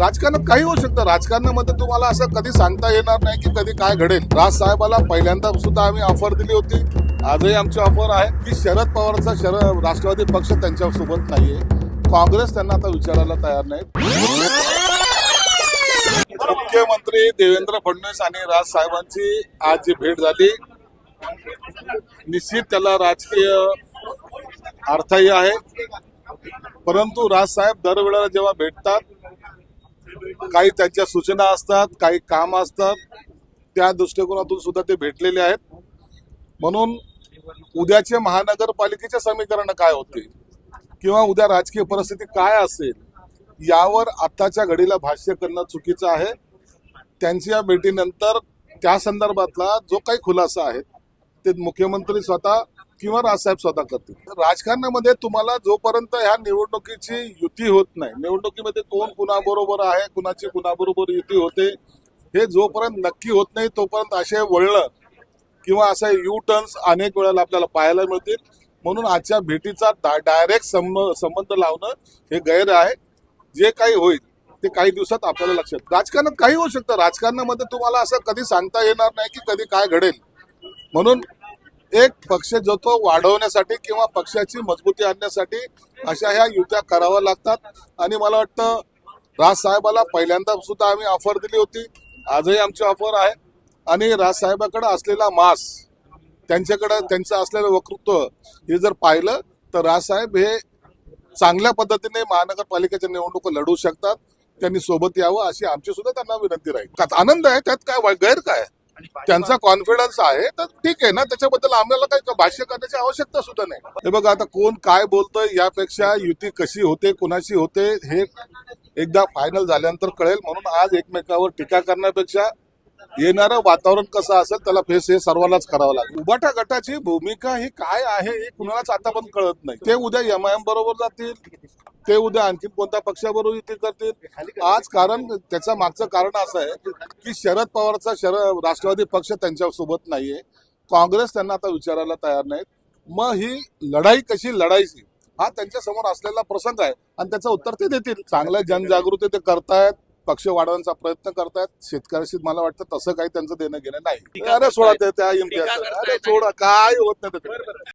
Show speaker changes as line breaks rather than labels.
राजकारणात काही होऊ शकतं. राजकारणामध्ये तुम्हाला असं कधी सांगता येणार नाही की कधी काय घडेल. राज साहेबाला पहिल्यांदा सुद्धा आम्ही ऑफर दिली होती. आजही आमची ऑफर आहे. की शरद पवारचा शरद राष्ट्रवादी पक्ष त्यांच्यासोबत नाहीये. काँग्रेस त्यांना आता विचारायला तयार नाही. मुख्यमंत्री देवेंद्र फडणवीस आणि राज साहेबांची आज जी भेट झाली निश्चित त्याला राजकीय अर्थही आहे. परंतु राजसाहेब दरवेळेला जेव्हा भेटतात काही त्यांच्या सूचना असतात काही काम असतात. त्या दृष्टिकोनातून सुद्धा ते भेटलेले आहेत. म्हणून उद्याचे महानगरपालिकेचे समीकरण काय होते किंवा उद्या राजकीय परिस्थिती काय असेल? यावर आत्ताच्या घडीला भाष्य करणं चुकीचं आहे. त्यांच्या भेटीनंतर त्या संदर्भातला जो काही खुलासा आहे ते मुख्यमंत्री स्वतः किंवा राजसाहेब स्वतः करतील. राजकारणामध्ये तुम्हाला जोपर्यंत ह्या निवडणुकीची युती होत नाही निवडणुकीमध्ये कोण कुणाबरोबर आहे कुणाची कुणाबरोबर युती होते हे जोपर्यंत नक्की होत नाही तोपर्यंत असे वळलं किंवा असे यू टर्न्स अनेक वेळेला आपल्याला पाहायला मिळतील. म्हणून आजच्या भेटीचा डायरेक्ट संबंध लावणं हे गैर आहे. जे काही होईल ते काही दिवसात आपल्याला लक्षात. राजकारणात काही होऊ शकतं. राजकारणामध्ये तुम्हाला असं कधी सांगता येणार नाही की कधी काय घडेल. म्हणून एक पक्ष जो तो वाढवण्यासाठी किंवा पक्षाची मजबूती आणण्यासाठी अशा ह्या युत्या कराव्या लागतात. आणि मला वाटतं राज साहेबाला पहिल्यांदा सुद्धा आम्ही ऑफर दिली होती. आजही आमची ऑफर आहे. आणि राज साहेबाकडे असलेला मास त्यांच्याकडे त्यांचं असलेलं वक्तृत्व हे जर पाहिलं तर राजसाहेब हे चांगल्या पद्धतीने महानगरपालिकेच्या निवडणुका लढू शकतात. त्यांनी सोबत यावं अशी आमची सुद्धा त्यांना विनंती राहील. त्यात आनंद आहे त्यात काय गैर काय त्यांचा कॉन्फिडन्स आहे तर ठीक आहे ना त्याच्याबद्दल आम्हाला काही भाष्य करण्याची आवश्यकता सुद्धा नाही. हे बघा आता कोण काय बोलतोय यापेक्षा युती कशी होते कुणाशी होते हे एकदा फायनल झाल्यानंतर कळेल. म्हणून आज एकमेकावर टीका करण्यापेक्षा येणारं वातावरण कसं असेल त्याला फेस हे सर्वांनाच करावं लागेल. उबाटा गटाची भूमिका ही काय आहे हे कुणालाच आता पण कळत नाही. ते उद्या एम बरोबर जातील ते उद्या आणखी कोणत्या पक्षाबरोबर युती करतील? आज कारण त्याचं मागचं कारण असं आहे की शरद पवारचा शरद राष्ट्रवादी पक्ष त्यांच्यासोबत नाहीये. काँग्रेस त्यांना आता विचारायला तयार नाहीत. मग ही लढाई कशी लढायची? हा त्यांच्यासमोर असलेला प्रसंग आहे आणि त्याचं उत्तर ते देतील. चांगल्या जनजागृती ते करतायत पक्ष वाढवण्याचा प्रयत्न करतायत. शेतकऱ्याशी मला वाटतं तसं काही त्यांचं देणं घेणं नाही. अरे सोडा त्या अरे सोडा काय होत नाही